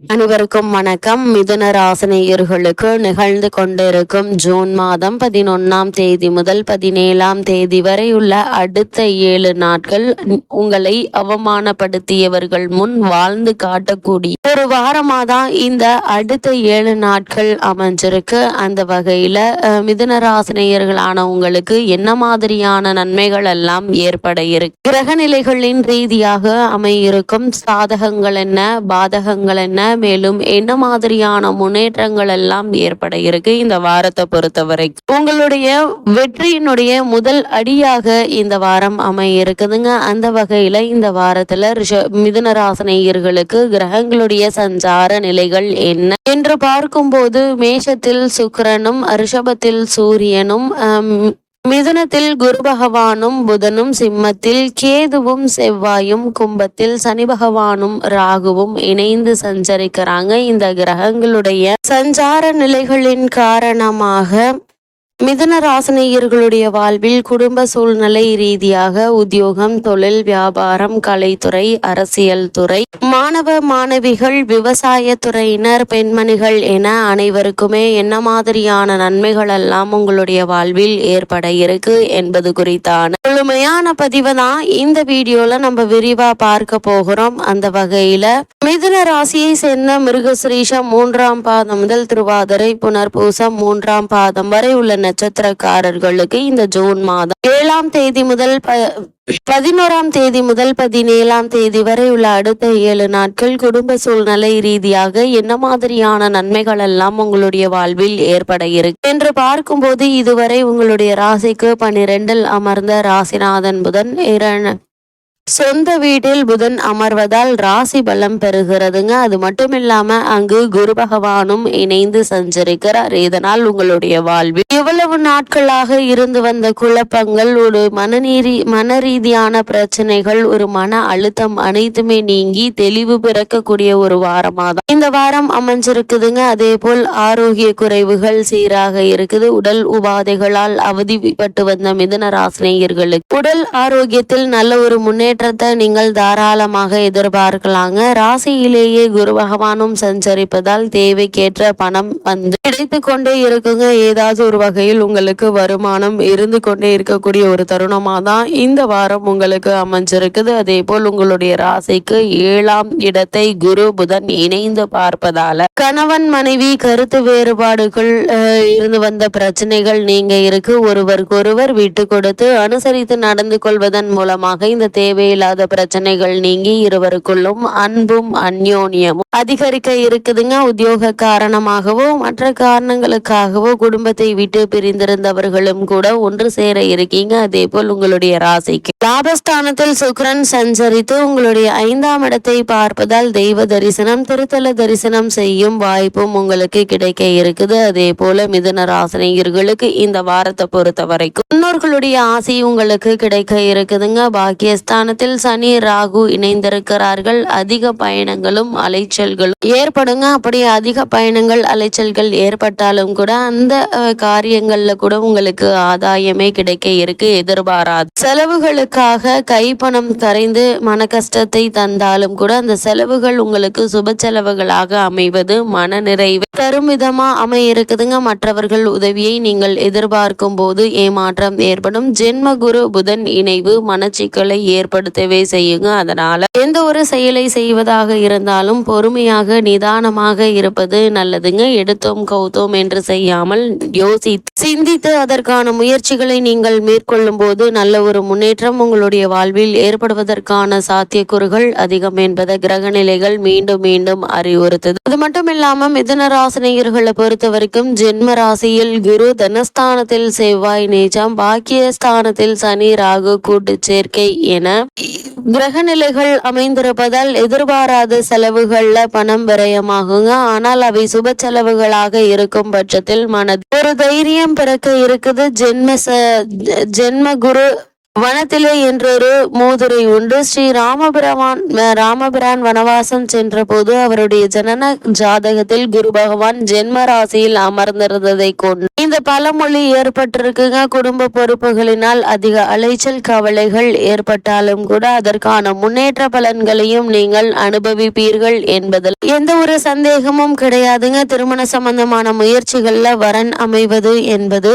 அனைவருக்கும் வணக்கம். மிதுன ராசினியர்களுக்கு நிகழ்ந்து கொண்டிருக்கும் ஜூன் மாதம் பதினொன்னாம் தேதி முதல் பதினேழாம் தேதி வரை உள்ள அடுத்த ஏழு நாட்கள் உங்களை அவமானப்படுத்தியவர்கள் முன் வாழ்ந்து காட்டக்கூடிய ஒரு வாரமா தான் இந்த அடுத்த ஏழு நாட்கள் அமைஞ்சிருக்கு. அந்த வகையில அஹ், மிதுன ராசினியர்களான உங்களுக்கு என்ன மாதிரியான நன்மைகள் எல்லாம் ஏற்பட இருக்கு? கிரக நிலைகளின் ரீதியாக அமையிருக்கும் சாதகங்கள் என்ன? பாதகங்கள் என்ன? மேலும் என்ன மாதிரியான முன்னேற்றங்கள் எல்லாம் ஏற்பட இருக்கு இந்த வாரத்தை பொறுத்த வரைக்கும் உங்களுடைய வெற்றியினுடைய முதல் அடியாக இந்த வாரம் அமைய இருக்குதுங்க அந்த வகையில இந்த வாரத்துல ரிஷ மிதுனராசனையர்களுக்கு கிரகங்களுடைய சஞ்சார நிலைகள் என்ன? என்று பார்க்கும்போது மேஷத்தில் சுக்கரனும் ரிஷபத்தில் சூரியனும் மிதுனத்தில் குரு பகவானும் புதனும் சிம்மத்தில் கேதுவும் செவ்வாயும் கும்பத்தில் சனி பகவானும் ராகுவும் இணைந்து சஞ்சரிக்கிறாங்க. இந்த கிரகங்களுடைய சஞ்சார நிலைகளின் காரணமாக மிதன ராசினியர்களுடைய வாழ்வில் குடும்ப சூழ்நிலை ரீதியாக உத்தியோகம் தொழில் வியாபாரம் கலைத்துறை அரசியல் துறை மாணவ மாணவிகள் விவசாய துறையினர் பெண்மணிகள் என அனைவருக்குமே என்ன மாதிரியான நன்மைகள் எல்லாம் உங்களுடைய வாழ்வில் ஏற்பட இருக்கு என்பது குறித்தான முழுமையான பதிவு தான் இந்த வீடியோல நம்ம விரிவா பார்க்க போகிறோம். அந்த வகையில மிதுன ராசியை சேர்ந்த மிருகசுரீஷம் மூன்றாம் பாதம் முதல் திருவாதிரை புனர்பூசம் மூன்றாம் பாதம் வரை உள்ள நட்சத்திரக்காரர்களுக்கு இந்த ஜூன் மாதம் ஏழாம் தேதி முதல் பதினோராம் தேதி முதல் பதினேழாம் தேதி வரை உள்ள அடுத்த ஏழு நாட்கள் குடும்ப சூழ்நிலை ரீதியாக என்ன மாதிரியான நன்மைகள் எல்லாம் உங்களுடைய வாழ்வில் ஏற்பட இருக்கு? என்று பார்க்கும்போது இதுவரை உங்களுடைய ராசிக்கு பன்னிரெண்டில் அமர்ந்த ராசிநாதன் புதன் சொந்த வீட்டில் புதன் அமர்வதால் ராசி பலம் பெறுகிறதுங்க. அது மட்டும் இல்லாம அங்கு குரு பகவானும் இணைந்து சஞ்சரிக்கிறார். இதனால் உங்களுடைய வாழ்வில் எவ்வளவு நாட்களாக இருந்து வந்த குழப்பங்கள் ஒரு மனநீதி மன ரீதியான பிரச்சனைகள் ஒரு மன அழுத்தம் அனைத்துமே நீங்கி தெளிவு பிறக்கக்கூடிய ஒரு வாரமா தான் இந்த வாரம் அமைஞ்சிருக்குதுங்க. அதே போல் ஆரோக்கிய குறைவுகள் சீராக இருக்குது. உடல் உபாதைகளால் அவதிப்பட்டு வந்த மிதுன ராசினியர்களுக்கு உடல் ஆரோக்கியத்தில் நல்ல ஒரு முன்னேற்ற முன்னேற்றத்தை நீங்கள் தாராளமாக எதிர்பார்க்கலாங்க. ராசியிலேயே குரு பகவானும் சஞ்சரிப்பதால் தேவைக்கேற்ற பணம் வந்து கிடைத்து கொண்டே இருக்குங்க. ஏதாவது ஒரு வகையில் உங்களுக்கு வருமானம் இருந்து கொண்டே இருக்கக்கூடிய ஒரு தருணமா தான் இந்த வாரம் உங்களுக்கு அமைஞ்சிருக்குது. அதே போல் உங்களுடைய ராசிக்கு ஏழாம் இடத்தை குரு புதன் இணைந்து பார்ப்பதால கணவன் மனைவி கருத்து வேறுபாடுகள் இருந்து வந்த பிரச்சனைகள் நீங்க இருக்கு. ஒருவருக்கொருவர் விட்டு கொடுத்து அனுசரித்து நடந்து கொள்வதன் மூலமாக இந்த தேவை தேவையில்லாத பிரச்சனைகள் நீங்கி இருவருக்குள்ளும் அன்பும் அந்யோன்யமும் அதிகரிக்க இருக்குதுங்க. உத்தியோக காரணமாகவோ மற்ற காரணங்களுக்காகவோ குடும்பத்தை விட்டு பிரிந்திருந்தவர்களும் கூட ஒன்று சேர இருக்கீங்க. அதே போல் உங்களுடைய ராசிக்கு லாபஸ்தானத்தில் சுக்ரன் சஞ்சரித்து உங்களுடைய ஐந்தாம் இடத்தை பார்ப்பதால் தெய்வ தரிசனம் திருத்தல தரிசனம் செய்யும் வாய்ப்பும் உங்களுக்கு கிடைக்க இருக்குது. அதே போல மிதுன ராசினியர்களுக்கு இந்த வாரத்தை பொறுத்த வரைக்கும் முன்னோர்களுடைய ஆசை உங்களுக்கு கிடைக்க இருக்குதுங்க. பாக்கியஸ்தான பாக்கியஸ்தானத்தில் சனி ராகு இணைந்திருக்கிறார்கள். அதிக பயணங்களும் அலைச்சல்களும் ஏற்படுங்க. அப்படி அதிக பயணங்கள் அலைச்சல்கள் ஏற்பட்டாலும் கூட அந்த காரியங்கள்ல கூட உங்களுக்கு ஆதாயமே கிடைக்க இருக்கு. எதிர்பாராது. செலவுகளுக்காக கைப்பணம் கரைந்து மன கஷ்டத்தை தந்தாலும் கூட அந்த செலவுகள் உங்களுக்கு சுப செலவுகளாக அமைவது மன நிறைவு தரும் விதமா அமைய இருக்குதுங்க மற்றவர்கள் உதவியை நீங்கள் எதிர்பார்க்கும் போது ஏமாற்றம் ஏற்படும். ஜென்ம குரு புதன் இணைவு மனச்சிக்கலை ஏற்படுத்தவே செய்யுங்க. அதனால எந்த ஒரு செயலை செய்வதாக இருந்தாலும் பொறுமையாக நிதானமாக இருப்பது நல்லதுங்க. எடுத்தோம் கௌத்தோம் என்று செய்யாமல் யோசித்து சிந்தித்து அதற்கான முயற்சிகளை நீங்கள் மேற்கொள்ளும் போது நல்ல ஒரு முன்னேற்றம் உங்களுடைய வாழ்வில் ஏற்படுவதற்கான சாத்தியக்கூறுகள் அதிகம் என்பதை கிரக நிலைகள் மீண்டும் மீண்டும் அறிவுறுத்தது. அது மட்டும் இல்லாமல் மிதுன ராசினியர்களை பொறுத்த வரைக்கும் ஜென்ம ராசியில் குரு தனஸ்தானத்தில் செவ்வாய் நீச்சம். பாக்கியஸ்தானத்தில் சனி ராகு கூட்டு சேர்க்கை என கிரக நிலைகள் அமைந்திருப்பதால் எதிர்பாராத செலவுகள்ல பணம் விரயமாகுங்க. ஆனால் அவை சுப செலவுகளாக இருக்கும் பட்சத்தில் மனது ஒரு தைரியம் பிறக்க இருக்குது. ஜென்ம ஜென்ம குரு வனத்திலே என்றொரு மூதுரை உண்டு. ஸ்ரீ ராமபிரமான் ராமபிரான் வனவாசம் சென்றபோது அவருடைய ஜனன ஜாதகத்தில் குரு பகவான் ஜென்ம ராசியில் அமர்ந்திருந்ததை கொண்டு இந்த பழமொழி ஏற்பட்டிருக்குங்க. குடும்ப பொறுப்புகளினால் அதிக அலைச்சல் கவலைகள் ஏற்பட்டாலும் கூட அதற்கான முன்னேற்ற பலன்களையும் நீங்கள் அனுபவிப்பீர்கள் என்பதில் எந்த ஒரு சந்தேகமும் கிடையாதுங்க. திருமண சம்பந்தமான முயற்சிகள்ல வரன் அமைவது என்பது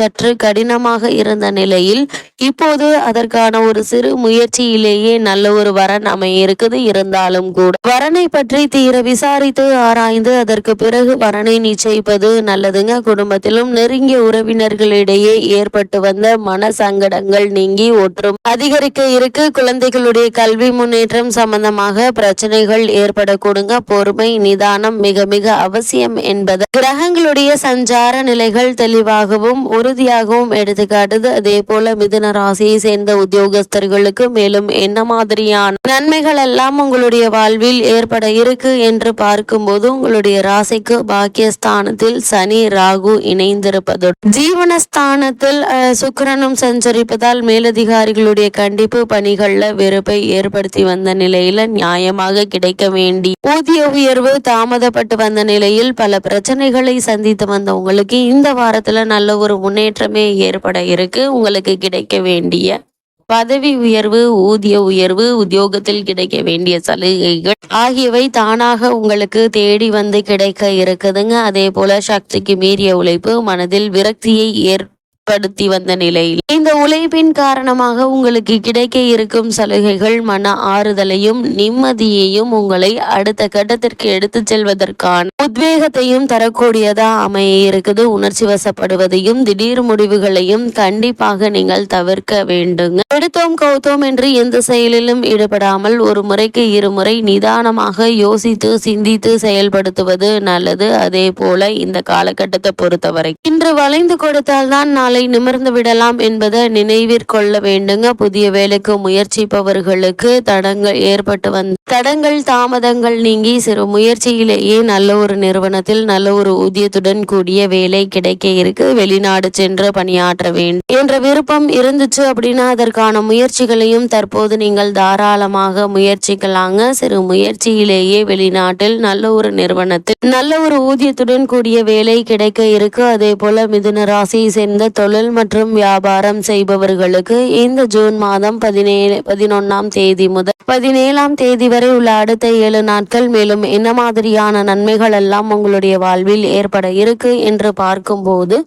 சற்று கடினமாக இருந்த நிலையில் இப்போது அதற்கான ஒரு சிறு முயற்சியிலேயே நல்ல ஒரு வரன் அமைய இருக்குது இருந்தாலும் கூட வரனை பற்றி தீர விசாரித்து ஆராய்ந்து அதற்கு பிறகு வரனை நிச்சயிப்பது நல்லதுங்க. குடும்பத்திலும் நெருங்கிய உறவினர்களிடையே ஏற்பட்டு வந்த மன சங்கடங்கள் நீங்கி ஒற்றும் அதிகரிக்க இருக்கு. குழந்தைகளுடைய கல்வி முன்னேற்றம் சம்பந்தமாக பிரச்சனைகள் ஏற்படக்கூடுங்க. பொறுமை நிதானம் மிக மிக அவசியம் என்பது கிரகங்களுடைய சஞ்சார நிலைகள் தெளிவாகவும் உறுதியாகவும் எடுத்துக்காட்டுது. அதே போல மிதுன ராசியை சேர்ந்த உத்தியோகஸ்தர்களுக்கு மேலும் என்ன மாதிரியான நன்மைகள் எல்லாம் உங்களுடைய வாழ்வில் ஏற்பட இருக்கு என்று பார்க்கும்போது உங்களுடைய ராசிக்கு பாக்கியஸ்தானத்தில் சனி ராகு இணைந்திருப்பது ஜீவனஸ்தானத்தில் சுக்கரனும் சுக்கிரனும் சஞ்சரிப்பதால் மேலதிகாரிகளுடைய கண்டிப்பு பணிகள்ல வெறுப்பை ஏற்படுத்தி வந்த நிலையில நியாயமாக கிடைக்க வேண்டி ஊதிய உயர்வு தாமதப்பட்டு வந்த நிலையில் பல பிரச்சனைகளை சந்தித்து வந்த உங்களுக்கு இந்த வாரத்துல நல்ல ஒரு முன்னேற்றமே ஏற்பட இருக்கு. உங்களுக்கு கிடைக்க வேண்டிய பதவி உயர்வு ஊதிய உயர்வு உத்தியோகத்தில் கிடைக்க வேண்டிய சலுகைகள் ஆகியவை தானாக உங்களுக்கு தேடி வந்து கிடைக்க இருக்குதுங்க. அதே போல சக்திக்கு மீறிய உழைப்பு மனதில் விரக்தியை ஏற் ஏற்படுத்தி வந்த நிலையில். இந்த உழைப்பின் காரணமாக உங்களுக்கு கிடைக்க இருக்கும் சலுகைகள் மன ஆறுதலையும் நிம்மதியையும் உங்களை அடுத்த கட்டத்திற்கு எடுத்துச் செல்வதற்கான உத்வேகத்தையும் தரக்கூடியதா அமைய இருக்குது. உணர்ச்சி வசப்படுவதையும் திடீர் முடிவுகளையும் கண்டிப்பாக நீங்கள் தவிர்க்க வேண்டுங்க எடுத்தோம் கௌத்தோம் என்று எந்த செயலிலும் ஈடுபடாமல் ஒரு முறைக்கு இருமுறை நிதானமாக யோசித்து சிந்தித்து செயல்படுத்துவது நல்லது. அதே போல இந்த காலகட்டத்தை பொறுத்தவரை. இன்று வளைந்து கொடுத்தால்தான் நாளை வேலை நிமிர்ந்து விடலாம் என்பதை நினைவிற்கொள்ள வேண்டுங்க. புதிய வேலைக்கு முயற்சிப்பவர்களுக்கு தடங்கள் ஏற்பட்டு வந்த தடங்கள் தாமதங்கள் நீங்கி சிறு முயற்சியிலேயே நல்ல ஒரு நிறுவனத்தில் நல்ல ஒரு ஊதியத்துடன் கூடிய வேலை கிடைக்க இருக்கு. வெளிநாடு சென்று பணியாற்ற வேண்டும் என்ற விருப்பம் இருந்துச்சு அப்படின்னா அதற்கான முயற்சிகளையும் தற்போது நீங்கள் தாராளமாக முயற்சிக்கலாங்க. சிறு முயற்சியிலேயே வெளிநாட்டில் நல்ல ஒரு நிறுவனத்தில் நல்ல ஒரு ஊதியத்துடன் கூடிய வேலை கிடைக்க இருக்கு. அதே போல மிதுன ராசியை சேர்ந்த தொழில் மற்றும் வியாபாரம் செய்பவர்களுக்கு இந்த ஜூன் மாதம் பதினேழு பதினொன்னாம் தேதி முதல் பதினேழாம் தேதி வரை உள்ள அடுத்த ஏழு நாட்கள் மேலும் என்ன மாதிரியான நன்மைகள் எல்லாம் உங்களுடைய வாழ்வில் ஏற்பட இருக்கு என்று பார்க்கும்போது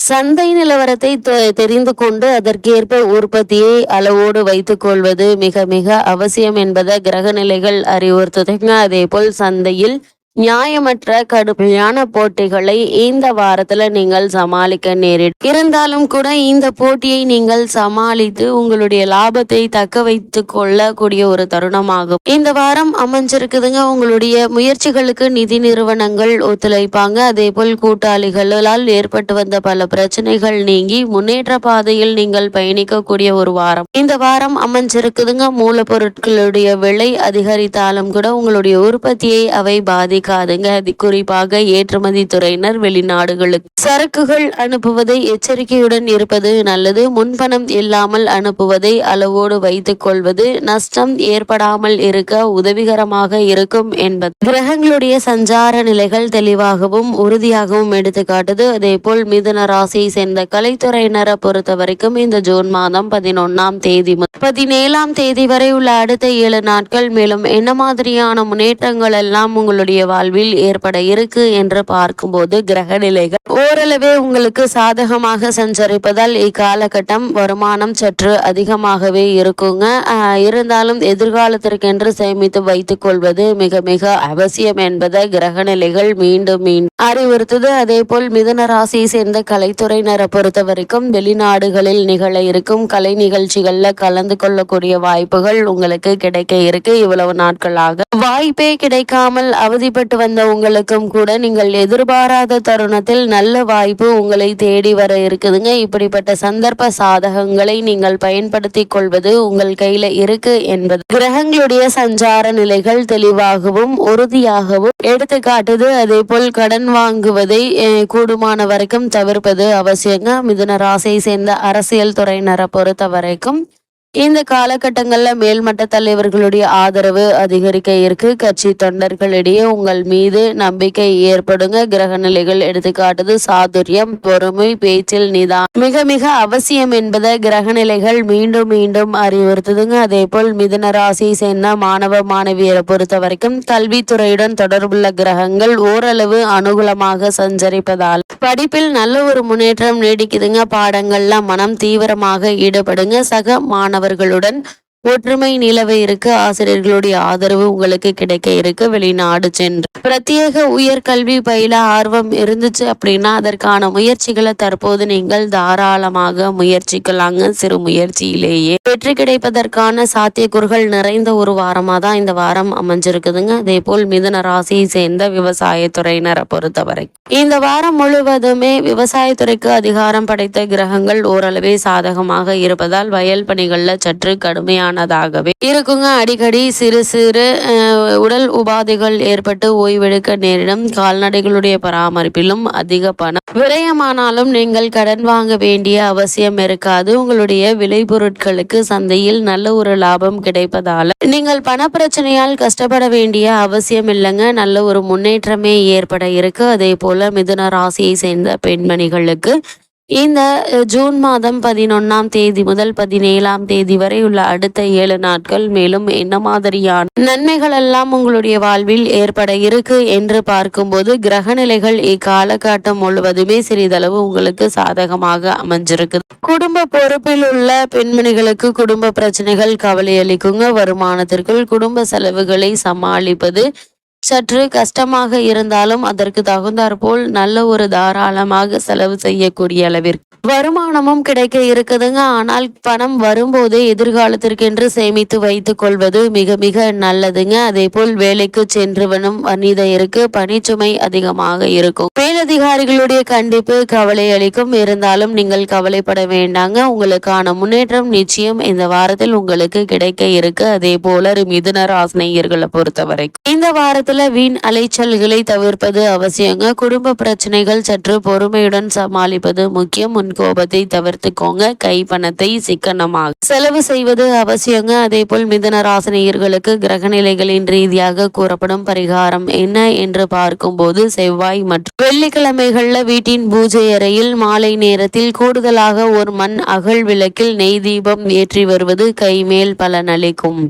சந்தை நிலவரத்தை தெரிந்து கொண்டு அதற்கேற்ப உற்பத்தியை அளவோடு வைத்துக் கொள்வது மிக மிக அவசியம் என்பதை கிரக நிலைகள் அறிவுறுத்துதுங்க அதே போல் சந்தையில் நியாயமற்ற கடுமையான போட்டிகளை இந்த வாரத்துல நீங்கள் சமாளிக்க நேரிடும் இருந்தாலும் கூட இந்த போட்டியை நீங்கள் சமாளித்து உங்களுடைய லாபத்தை தக்க வைத்து கொள்ளக்கூடிய ஒரு தருணமாகும். இந்த வாரம் அமைஞ்சிருக்குதுங்க. உங்களுடைய முயற்சிகளுக்கு நிதி நிறுவனங்கள் ஒத்துழைப்பாங்க. அதே போல் கூட்டாளிகளால் ஏற்பட்டு வந்த பல பிரச்சனைகள் நீங்கி முன்னேற்ற பாதையில் நீங்கள் பயணிக்கக்கூடிய ஒரு வாரம். இந்த வாரம் அமைஞ்சிருக்குதுங்க. மூலப்பொருட்களுடைய விலை அதிகரித்தாலும் கூட உங்களுடைய உற்பத்தியை அவை பாதிக்க இருக்காதுங்க. குறிப்பாக ஏற்றுமதி துறையினர் வெளிநாடுகளுக்கு. சரக்குகள் அனுப்புவதை எச்சரிக்கையுடன் இருப்பது நல்லது. முன்பணம் இல்லாமல் அனுப்புவதை அளவோடு வைத்துக் கொள்வது நஷ்டம் ஏற்படாமல் இருக்க உதவிகரமாக இருக்கும் என்பது. கிரகங்களுடைய சஞ்சார நிலைகள் தெளிவாகவும் உறுதியாகவும் எடுத்துக்காட்டுது. அதே போல் மிதுன ராசியை சேர்ந்த கலைத்துறையினரை பொறுத்த வரைக்கும் இந்த ஜூன் மாதம் பதினொன்னாம் தேதி பதினேழாம் தேதி வரை உள்ள அடுத்த ஏழு நாட்கள். மேலும் என்ன மாதிரியான முன்னேற்றங்கள் எல்லாம் உங்களுடைய வாழ்வில் ஏற்பட இருக்கு என்று பார்க்கும்போது கிரக நிலைகள் ஓரளவே உங்களுக்கு சாதகமாக சஞ்சரிப்பதால் இக்காலகட்டம் வருமானம் சற்று அதிகமாகவே இருக்குங்க. இருந்தாலும் எதிர்காலத்திற்கென்று சேமித்து வைத்துக் கொள்வது மிக மிக அவசியம் என்பதை கிரக நிலைகள் மீண்டும் மீண்டும் அறிவுறுத்துது. அதே போல் மிதன ராசியை சேர்ந்த கலைத்துறையினரை பொறுத்த வரைக்கும் வெளிநாடுகளில் நிகழ இருக்கும் கலை நிகழ்ச்சிகளில் கலந்து கொள்ளக்கூடிய வாய்ப்புகள் உங்களுக்கு கிடைக்க இருக்கு இவ்வளவு நாட்களாக. வாய்ப்பே கிடைக்காமல் அவதிப்பட்டு வந்த உங்களுக்கும் கூட நீங்கள் எதிர்பாராத தருணத்தில் நல்ல வாய்ப்பு உங்களை தேடி வர இருக்குதுங்க. இப்படிப்பட்ட சந்தர்ப்ப சாதகங்களை நீங்கள் பயன்படுத்திக் கொள்வது உங்கள் கையில இருக்கு என்பது. கிரகங்களுடைய சஞ்சார நிலைகள் தெளிவாகவும் உறுதியாகவும் எடுத்துக்காட்டுது. அதே போல் கடன் வாங்குவதை கூடுமான வரைக்கும் தவிர்ப்பது அவசியங்க. மிதுன ராசியை சேர்ந்த அரசியல் துறையினரை பொறுத்த வரைக்கும் இந்த காலகட்டங்களில் மேல்மட்ட தலைவர்களுடைய ஆதரவு அதிகரிக்க இருக்கு. கட்சி தொண்டர்களிடையே உங்கள் மீது நம்பிக்கை ஏற்படுங்க. கிரக நிலைகள் எடுத்துக்காட்டுது சாதுரியம் பொறுமை பேச்சில் நிதான் மிக மிக அவசியம் என்பதை கிரக நிலைகள் மீண்டும் மீண்டும் அறிவுறுத்துதுங்க. அதே போல் மிதுன ராசியை சேர்ந்த மாணவ மாணவியரை பொறுத்த வரைக்கும் கல்வித்துறையுடன் தொடர்புள்ள கிரகங்கள் ஓரளவு அனுகூலமாக சஞ்சரிப்பதால் படிப்பில் நல்ல ஒரு முன்னேற்றம் நீடிக்குதுங்க. பாடங்கள்ல மனம் தீவிரமாக ஈடுபடுங்க. சக மாணவர்களுடன் ஒற்றுமை நிலவ இருக்கு. ஆசிரியர்களுடைய ஆதரவு உங்களுக்கு கிடைக்க இருக்கு. வெளிநாடு சென்று பிரத்யேக உயர்கல்வி பயில ஆர்வம் இருந்துச்சு அப்படின்னா அதற்கான முயற்சிகளை தற்போது நீங்கள் தாராளமாக முயற்சிக்கலாங்க. சிறு முயற்சியிலேயே வெற்றி கிடைப்பதற்கான சாத்தியக்கூறுகள் நிறைந்த ஒரு வாரமா தான் இந்த வாரம் அமைஞ்சிருக்குதுங்க. அதே போல் மிதுன ராசியை சேர்ந்த விவசாயத்துறையினரை பொறுத்தவரை இந்த வாரம் முழுவதுமே விவசாயத்துறைக்கு அதிகாரம் படைத்த கிரகங்கள் ஓரளவே சாதகமாக இருப்பதால் வயல் பணிகள்ல சற்று கடுமையான ஆனதாகவே இருக்குங்க. அடிக்கடி சிறு சிறு உடல் உபாதைகள் ஏற்பட்டு ஓய்வெடுக்க நேரிடும். கால்நடைகளுடைய பராமரிப்பிலும் அதிக பணம் விரயமானாலும் நீங்கள் கடன் வாங்க வேண்டிய அவசியம் இருக்காது. உங்களுடைய விளைபொருட்களுக்கு சந்தையில் நல்ல ஒரு லாபம் கிடைப்பதால நீங்கள் பண பிரச்சனையால் கஷ்டப்பட வேண்டிய அவசியம் இல்லைங்க. நல்ல ஒரு முன்னேற்றமே ஏற்பட இருக்கு. அதே போல மிதுன ராசியை சேர்ந்த பெண்மணிகளுக்கு இந்த ஜூன் மாதம் பதினொன்னாம் தேதி முதல் பதினேழாம் தேதி வரை உள்ள அடுத்த ஏழு நாட்கள் மேலும் என்ன மாதிரியான நன்மைகள் எல்லாம் உங்களுடைய வாழ்வில் ஏற்பட இருக்கு என்று பார்க்கும்போது கிரக நிலைகள் இக்காலகட்டம் முழுவதுமே சிறிதளவு உங்களுக்கு சாதகமாக அமைஞ்சிருக்கு குடும்ப பொறுப்பில் உள்ள பெண்மணிகளுக்கு குடும்ப பிரச்சனைகள் கவலை அளிக்குங்க வருமானத்திற்குள் குடும்ப செலவுகளை சமாளிப்பது சற்று கஷ்டமாக இருந்தாலும் அதற்கு தகுந்தாற்போல் நல்ல ஒரு தாராளமாக செலவு செய்யக்கூடிய அளவிற்கு. வருமானமும் கிடைக்க இருக்குதுங்க. ஆனால் பணம் வரும்போது எதிர்காலத்திற்கென்று சேமித்து வைத்துக் கொள்வது மிக மிக நல்லதுங்க. அதே போல் வேலைக்கு சென்றுவனும் மனிதருக்கு பணிச்சுமை அதிகமாக இருக்கும். அதிகாரிகளுடைய கண்டிப்பு கவலை அளிக்கும். இருந்தாலும் நீங்கள் கவலைப்பட வேண்டாங்க. உங்களுக்கான முன்னேற்றம் நிச்சயம் இந்த வாரத்தில் உங்களுக்கு கிடைக்க இருக்கு. அதே போல மிதுன ராசினியர்களை பொறுத்தவரை இந்த வாரத்துல வீண் அலைச்சல்களை தவிர்ப்பது அவசியங்க. குடும்ப பிரச்சனைகள் சற்று பொறுமையுடன் சமாளிப்பது முக்கியம். முன் கோபத்தை தவிர்த்துக்கோங்க. கை பணத்தை சிக்கனமாக செலவு செய்வது அவசியங்க. அதே போல் மிதுன ராசினியர்களுக்கு கிரக நிலைகளின் ரீதியாக கூறப்படும் பரிகாரம் என்ன என்று பார்க்கும்போது செவ்வாய் மற்றும் வெள்ளி வெள்ளிக்கிழமைகள்ல வீட்டின் பூஜை அறையில் மாலை நேரத்தில் கூடுதலாக ஒரு மண் அகல் விளக்கில் நெய் தீபம் ஏற்றி வருவது கைமேல் பலனளிக்கும்.